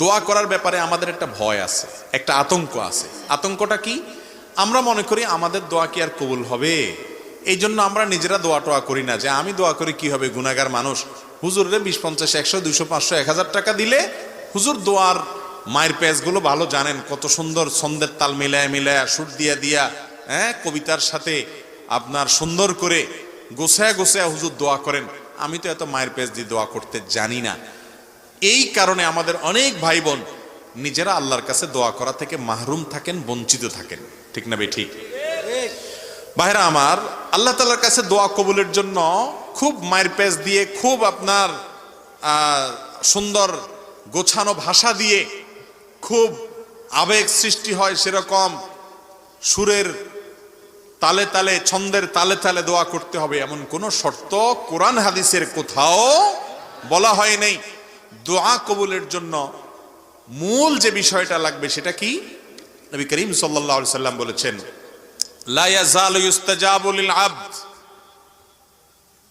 দোয়া করার ব্যাপারে আমাদের একটা ভয় আছে, একটা আতঙ্ক আছে। আতঙ্কটা কি? আমরা মনে করি আমাদের দোয়া কি আর কবুল হবে? এই জন্য আমরা নিজেরা দোয়া টোয়া করি না যে আমি দোয়া করি কি হবে গুনাগার মানুষ। হুজুরে বিশ, পঞ্চাশ, একশো, দুইশো, পাঁচশো, এক হাজার টাকা দিলে হুজুর দোয়ার মায়ের প্যাচগুলো ভালো জানেন, কত সুন্দর ছন্দের তাল মিলায় মিলায়, সুর দিয়া দিয়া হ্যাঁ কবিতার সাথে আপনার সুন্দর করে গোছায় গোছায় হুজুর দোয়া করেন। আমি তো এত মায়ের পেজ দিয়ে দোয়া করতে জানি না। এই কারণে আমাদের অনেক ভাই বোন নিজেরা আল্লাহর কাছে দোয়া করা থেকে মাহরুম থাকেন, বঞ্চিত থাকেন। ঠিক না বে ঠিক। ভাইরা আমার, আল্লাহ তালার কাছে দোয়া কবুলের জন্য খুব মায়ের পেজ দিয়ে খুব আপনার সুন্দর গোছানো ভাষা দিয়ে খুব আবেগ সৃষ্টি হয় সেরকম সুরের তালে তালে, ছন্দের তালে তালে দোয়া করতে হবে। এমন কোন শর্ত কোরআন হাদিসের কোথাও বলা হয় নাই। দোয়া কবুলের জন্য মূল যে বিষয়টা লাগবে সেটা কি? নবী করিম সাল্লাল্লাহু সাল্লাম বলেছেন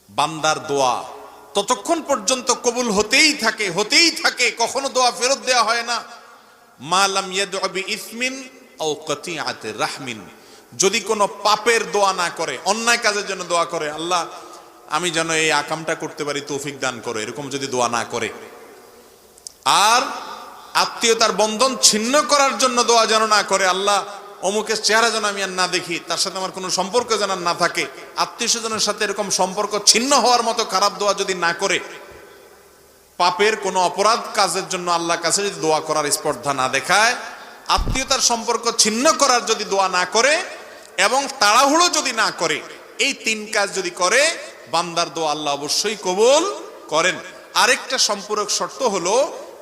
বান্দার দোয়া ততক্ষণ পর্যন্ত কবুল হতেই থাকে হতেই থাকে, কখনো দোয়া ফেরত দেওয়া হয় না। মা লাম ইয়াদউ বিইসমিন আও কাতিআতি রাহমিন। যদি কোনো পাপের দোয়া না করে, অন্যায় কাজের জন্য দোয়া করে, আল্লাহ, আমি যেন এই আকামটা করতে পারি, তৌফিক দান করো। এরকম যদি দোয়া না করে আর আত্মীয়তার বন্ধন ছিন্ন করার জন্য দোয়া যেন না করে, আল্লাহ অমুকের চেহারা যেন আমি আর না দেখি, তার সাথে আমার কোনো সম্পর্ক যেন না থাকে। আত্মীয় স্বজনের সাথে এরকম সম্পর্ক ছিন্ন হওয়ার মতো খারাপ দোয়া যদি না করে, পাপের কোনো অপরাধ কাজের জন্য আল্লাহ কাছে যদি দোয়া করার স্পর্ধা না দেখায়, আত্মীয়তার সম্পর্ক ছিন্ন করার যদি দোয়া না করে এবং তাড়াহুড়ো যদি না করে, এই তিন কাজ যদি করে, বান্দার দোয়া আল্লাহ অবশ্যই কবুল করেন। আরেকটা সম্পূরক শর্ত হলো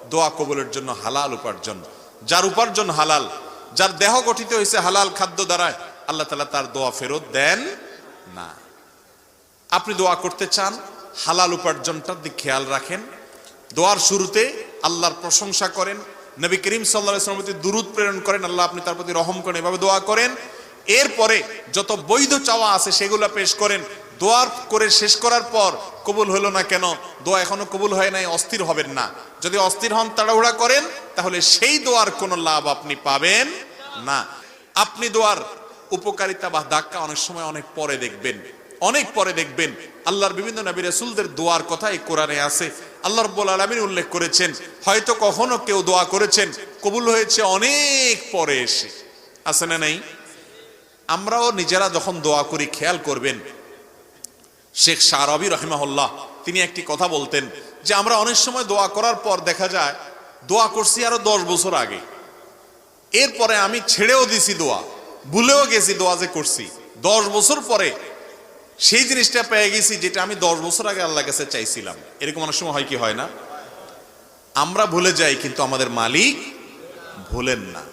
দোয়া কবলের জন্য হালাল উপার্জন। যার উপার্জন হালাল, যার দেহ গঠিত হয়েছে হালাল খাদ্য দ্বারায় আল্লাহ তালা তার দোয়া ফেরত দেন না। আপনি দোয়া করতে চান, হালাল উপার্জনটার দিক খেয়াল রাখেন। দোয়ার শুরুতে আল্লাহর প্রশংসা করেন। নবী করিম ইসলামের প্রতি দুরুদ প্রেরণ করেন। আল্লাহ আপনি তার প্রতি রহম করেন। এভাবে দোয়া করেন। এরপরে যত বৈধ চাওয়া আছে সেগুলো পেশ করেন। দোয়ার করে শেষ করার পর কবুল হলো না কেন? দোয়া এখনও কবুল হয় নাই, অস্থির হবেন না। যদি অস্থির হন, তাড়াহুড়া করেন, তাহলে সেই দোয়ার কোনো লাভ আপনি পাবেন না। আপনি দোয়ার উপকারিতা বা ধাক্কা অনেক সময় অনেক পরে দেখবেন। অনেক পরে দেখবেন। আল্লাহর বিভিন্ন নবী রাসূলদের দোয়ার কথা এই কোরআনে আছে। আল্লাহ রাব্বুল আলামিন উল্লেখ করেছেন, হয়তো কখনো কেউ দোয়া করেছেন, কবুল হয়েছে অনেক পরে এসে। আছে না নাই? আমরাও নিজেরা যখন দোয়া করি, খেয়াল করবেন শেখ শাহরবি রহিমাহুল্লাহ, তিনি একটি কথা বলতেন যে আমরা অনেক সময় দোয়া করার পর দেখা যায়, দোয়া করছি আরও দশ বছর আগে। এরপরে আমি ছেড়েও দিছি দোয়া, ভুলেও গেছি দোয়া যে করছি। দশ বছর পরে সেই জিনিসটা পেয়ে গেছি যেটা আমি দশ বছর আগে আল্লাহ কাছে চাইছিলাম। এরকম অনেক সময় হয় কি হয় না? আমরা ভুলে যাই কিন্তু আমাদের মালিক ভুলেন না।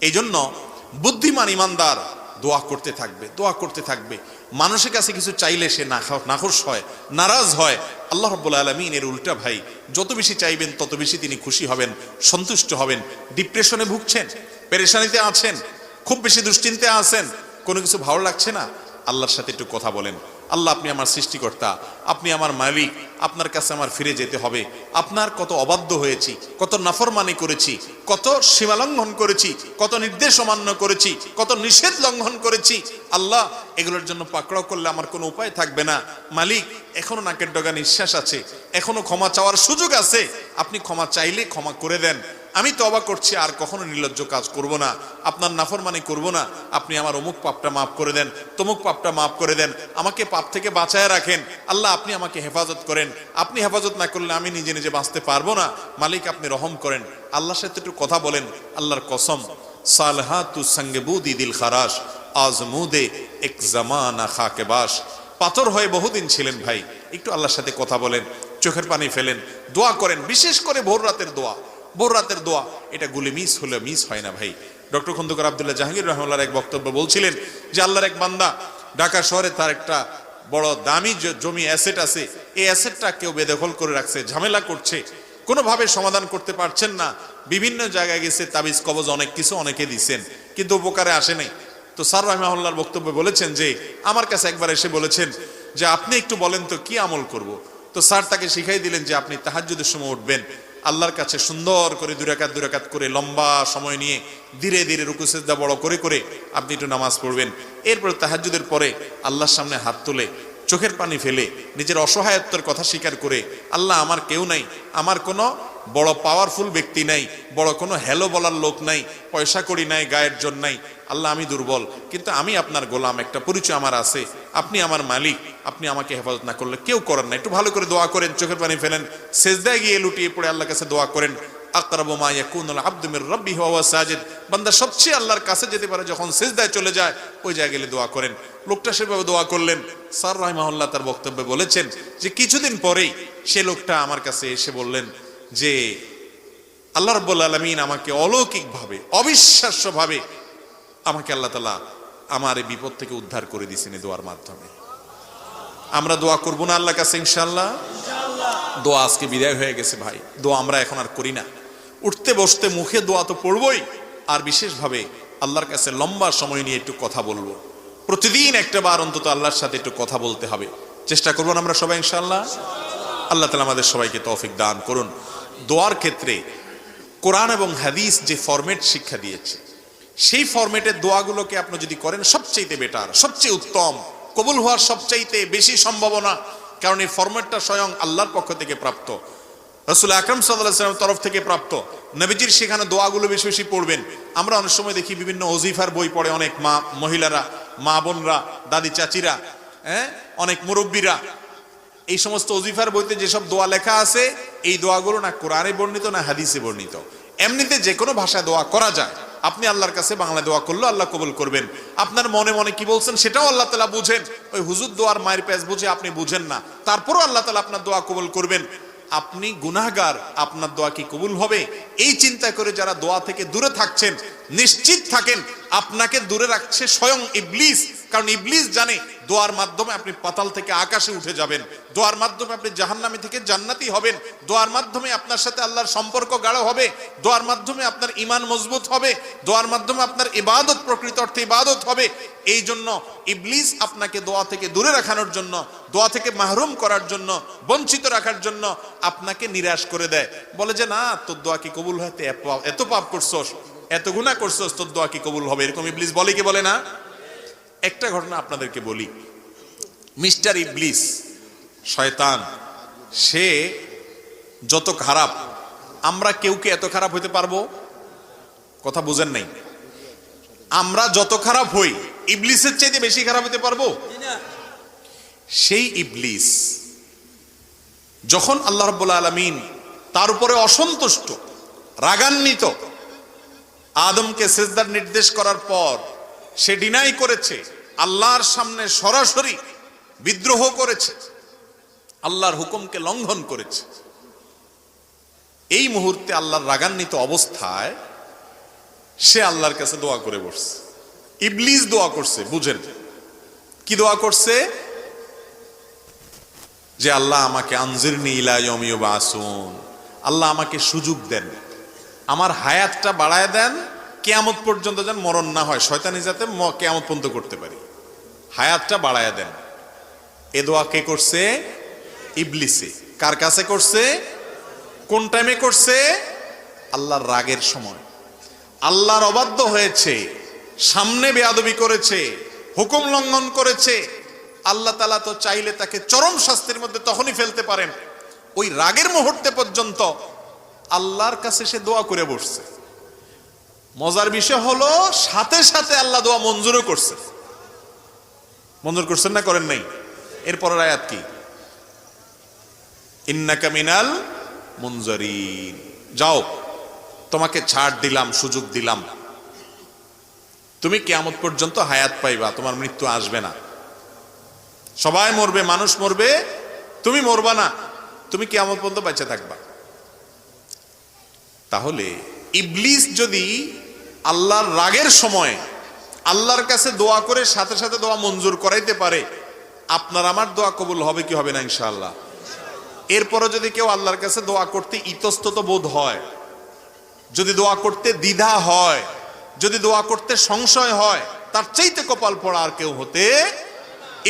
এই জন্য বুদ্ধিমান ইমানদার দোয়া করতে থাকবে, দোয়া করতে থাকবে। মানুষের কাছে কিছু চাইলে সে নাখা- নাখোশ হয়, নারাজ হয়। আল্লাহ রব্বুল আলমিন এর উল্টা ভাই, যত বেশি চাইবেন, তত বেশি তিনি খুশি হবেন, সন্তুষ্ট হবেন। ডিপ্রেশনে ভুগছেন, পেরেশানিতে আছেন, খুব বেশি দুশ্চিন্তে আছেন, কোনো কিছু ভালো লাগছে না? আল্লাহর সাথে একটু কথা বলেন। আল্লাহ আপনি আমার সৃষ্টিকর্তা, আপনি আমার মালিক আপনার কাছে আমার ফিরে যেতে হবে। আপনার কত অবাধ্য হয়েছি, কত নাফরমানি করেছি, কত সীমা লঙ্ঘন করেছি, কত নির্দেশ অমান্য করেছি, কত নিষেধ লঙ্ঘন করেছি। আল্লাহ, এগুলোর জন্য পাকড়াও করলে আমার কোনো উপায় থাকবে না। মালিক, এখনও নাকের ডগা নিঃশ্বাস আছে, এখনও ক্ষমা চাওয়ার সুযোগ আছে। আপনি ক্ষমা চাইলে ক্ষমা করে দেন। আমি তো অবাক করছি, আর কখনো নির্লজ্জ কাজ করব না। আপনার নাফরমানি করব না। আপনি আমার অমুক পাপটা মাফ করে দেন, তমুক পাপটা মাফ করে দেন। আমাকে পাপ থেকে বাঁচায় রাখেন। আল্লাহ, আপনি আমাকে হেফাজত করেন। আপনি হেফাজত না করলে আমি নিজে নিজে বাঁচতে পারব না। মালিক, আপনি রহম করেন। আল্লাহর সাথে একটু কথা বলেন, আল্লাহর কসম। সালহা তু সঙ্গে বুদি দিল খারাস আজ মুদে এক জামানা খাকে বাস। পাথর হয়ে বহুদিন ছিলেন ভাই। একটু আল্লাহর সাথে কথা বলেন, চোখের পানি ফেলেন, দোয়া করেন, বিশেষ করে ভোর রাতের দোয়া। ভোর রাতের দোয়া। এটা গুলি মিস হলে মিস হয় না ভাই। ডক্টর খন্দকার আবদুল্লাহ জাহাঙ্গীর রহমাল্লার এক বক্তব্য বলছিলেন যে আল্লাহর এক বান্দা ঢাকা শহরে তার একটা বড় দামি জমি অ্যাসেট আছে। এই অ্যাসেটটা কেউ বেদখল করে রাখছে, ঝামেলা করছে। কোনোভাবে সমাধান করতে পারছেন না। বিভিন্ন জায়গায় গেছে, তাবিজ, কবজ, অনেক কিছু অনেকে দিছেন, কিন্তু উপকারে আসে নাই। তো স্যার রহমাল্লার বক্তব্য বলেছেন যে, আমার কাছে একবার এসে বলেছেন যে, আপনি একটু বলেন তো কি আমল করব। তো স্যার তাকে শিখাই দিলেন যে, আপনি তাহাজ্জুদের সময় উঠবেন। আল্লাহর কাছে সুন্দর করে দুরাকাত দুরাকাত করে লম্বা সময় নিয়ে ধীরে ধীরে রুকু সেজদা বড় করে করে আপনি একটু নামাজ পড়বেন। এরপর তাহাজ্জুদের পরে আল্লাহর সামনে হাত তুলে চোখের পানি ফেলে নিজের অসহায়ত্বের কথা স্বীকার করে, আল্লাহ, আমার কেউ নাই, আমার কোনো বড় পাওয়ারফুল ব্যক্তি নাই, বড় কোনো হ্যালো বলার লোক নাই, পয়সা করি নাই, গায়ের জন্য নাই, আল্লাহ, আমি দুর্বল। কিন্তু আমি আপনার গোলাম, একটা পরিচয় আমার আছে, আপনি আমার মালিক আপনি আমাকে হেফাজত না করলে কেউ করেন না। একটু ভালো করে দোয়া করেন, চোখের পানি ফেলেন, সেজদায় গিয়ে লুটিয়ে পড়ে আল্লাহর কাছে দোয়া করেন। আকরাবু মা ইয়াকুনুল আবদু মির রাব্বিহি ওয়া সাজিদ। বান্দা সবচেয়ে আল্লাহর কাছে যেতে পারে যখন চলে যায়, ওই দোয়া করেন। লোকটা সেভাবে দোয়া করলেন। তার বক্তব্যে বলেছেন যে, কিছুদিন পরেই সে লোকটা আমার কাছে এসে বললেন যে, আল্লাহ রাব্বুল আমাকে অলৌকিকভাবে, অবিশ্বাস্যভাবে আমাকে আল্লাহ তাআলা আমার এই বিপদ থেকে উদ্ধার করে দিয়েছেন দোয়ার মাধ্যমে। আমরা দোয়া করব না আল্লাহ কাছে ইনশাল্লাহ দোয়া আজকে বিদায় হয়ে গেছে ভাই। দোয়া আমরা এখন আর করি না। উঠতে বসতে মুখে দোয়া তো পড়বই। আর বিশেষভাবে আল্লাহর কাছে লম্বা সময় নিয়ে একটু কথা বলব। প্রতিদিন একটা বার অন্তত আল্লাহর সাথে একটু কথা বলতে হবে। চেষ্টা করব আমরা সবাই ইনশাল্লাহ আল্লাহ তালা আমাদের সবাইকে তৌফিক দান করুন। দোয়ার ক্ষেত্রে কোরআন এবং হাদিস যে ফরম্যাট শিক্ষা দিয়েছে, সেই ফরম্যাটের দোয়াগুলোকে আপনি যদি করেন, সবচাইতে বেটার, সবচেয়ে উত্তম। কবুল হওয়ার সবচাইতে বেশি সম্ভাবনা, কারণ এই ফরম্যাটটা স্বয়ং আল্লাহর পক্ষ থেকে প্রাপ্ত। রসুল আকরম সাল্লাহামের তরফ থেকে প্রাপ্ত। নবীজির সেখানে দোয়াগুলো বেশি বেশি পড়বেন। আমরা অনেক সময় দেখি বিভিন্ন অজিফার বই পড়ে অনেক মা, মহিলারা, মা বোনরা, দাদি চাচিরা হ্যাঁ? অনেক মুরব্বীরা। এই সমস্ত অজিফার বইতে যেসব দোয়া লেখা আছে, এই দোয়াগুলো না কোরআনে বর্ণিত না হাদিসে বর্ণিত। এমনিতে যে কোনো ভাষায় দোয়া করা যায়। আপনি আল্লাহর কাছে বাংলা দোয়া করল আল্লাহ কবুল করবেন। আপনার মনে মনে কি বলছেন সেটাও আল্লাহ তালা বুঝেন। ওই হুজুর দোয়ার মায়ের প্যাচ বুঝে আপনি বুঝেন না। তারপরও আল্লাহ তালা আপনার দোয়া কবুল করবেন। আপনি গুনাহগার, আপনার দোয়া কি কবুল হবে? এই চিন্তা করে যারা দোয়া থেকে দূরে থাকছেন, নিশ্চিত থাকেন, আপনাকে দূরে রাখছে স্বয়ং ইবলিস। কারণ ইবলিস জানে দোয়ার মাধ্যমে আপনি পাতাল থেকে আকাশে উঠে যাবেন। দোয়ার মাধ্যমে আপনি জাহান্নামী থেকে জান্নাতি হবেন। দোয়ার মাধ্যমে আপনার সাথে আল্লাহর সম্পর্ক গাঢ় হবে। দোয়ার মাধ্যমে আপনার ইমান মজবুত হবে। দোয়ার মাধ্যমে আপনার ইবাদত প্রকৃত অর্থে ইবাদত হবে। এই জন্য ইবলিস আপনাকে দোয়া থেকে দূরে রাখানোর জন্য, দোয়া থেকে মাহরুম করার জন্য, বঞ্চিত রাখার জন্য আপনাকে নিরাশ করে দেয়। বলে যে, না, তোর দোয়া কি কবুল হতে এত পাপ করছস, এত গুণা করছস, তোর দোয়া কি কবুল হবে? এরকম ইবলিস বলে কি বলে না? একটা ঘটনা আপনাদেরকে বলি। মিস্টার ইবলিস, শয়তান, সে যত খারাপ, আমরা কেউ কে এত খারাপ হইতে পারব? কথা বুঝেন নাই। আমরা যত খারাপ হই, ইবলিসের চাইতে বেশি খারাপ হতে পারব? সেই ইবলিস যখন আল্লাহ রব্বুল আলমিন তার উপরে অসন্তুষ্ট, রাগান্বিত, আদমকে সেজদার নির্দেশ করার পর সে ডিনাই করেছে আল্লাহর সামনে সরাসরি বিদ্রোহ করেছে, আল্লাহর হুকুমকে লঙ্ঘন করেছে। এই মুহূর্তে আল্লাহর রাগান্বিত অবস্থায় সে আল্লাহর কাছে দোয়া করে বসছে। ইবলিস দোয়া করছে, বুঝেন। কি দোয়া করছে? যে আল্লাহ আমাকে আনজির ইলাইয়মিও বাসুন আল্লাহ আমাকে সুযোগ দেন। আমার হায়াতটা বাড়ায় দেন, কেয়ামত পর্যন্ত যেন মরণ না হয়, শয়তানি যাতে কেয়ামত পর্যন্ত করতে পারি। হায়াতটা বাড়ায় দেন। এ দোয়া কে করছে? ইবলিসে। কার কাছে করছে? কোন টাইমে করছে? আল্লাহর রাগের সময়। আল্লাহর অবাধ্য হয়েছে, সামনে বেয়াদবি করেছে, হুকুম লঙ্ঘন করেছে। আল্লাহ তালা তো চাইলে তাকে চরম শাস্তির মধ্যে তখনই ফেলতে পারেন। ওই রাগের মুহূর্তে পর্যন্ত আল্লাহর কাছে সে দোয়া করে বসছে। মজার বিষয় হলো, সাথে সাথে আল্লাহ দোয়া মঞ্জুরও করছে। মঞ্জুর করছেন না করেন নাই? এরপরের আয়াত কি? ইন্নাকা মিনাল মুনজারিন। যাও, তোমাকে ছাড় দিলাম, সুযোগ দিলাম। তুমি কেয়ামত পর্যন্ত হায়াত পাইবা, তোমার মৃত্যু আসবে না। সবাই মরবে, মানুষ মরবে, তুমি মরবা না, তুমি কেয়ামত পর্যন্ত বেঁচে থাকবা। তাহলে ইবলিস যদি আল্লাহর রাগের সময় আল্লাহর কাছে দোয়া করে সাথে সাথে দোয়া মঞ্জুর করাইতে পারে, আপনার আমার দোয়া কবুল হবে কি হবে না ইনশাআল্লাহ? এরপরে যদি কেউ আল্লাহর কাছে দোয়া করতে ইতস্তত বোধ হয়, যদি দোয়া করতে দ্বিধা হয়, যদি দোয়া করতে সংশয় হয়, তার চাইতে কপাল পড়া আর কেউ হতে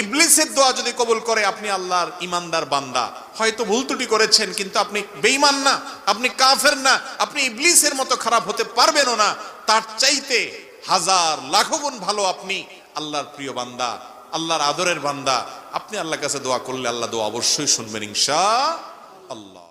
ইবলিসের দোয়া যদি কবুল করে, আপনি আল্লাহর ইমানদার বান্দা। হয়তো ভুল ত্রুটি করেছেন, কিন্তু আপনি বেইমান না, আপনি কাফের না, আপনি ইবলিসের মতো খারাপ হতে পারবেনও না, তার চাইতে হাজার লাখো গুণ ভালো আপনি আল্লাহর প্রিয় বান্দা, আল্লাহর আদরের বান্দা। আপনি আল্লাহর কাছে দোয়া করলে আল্লাহ দোয়া অবশ্যই শুনবেন, ইনশা আল্লাহ।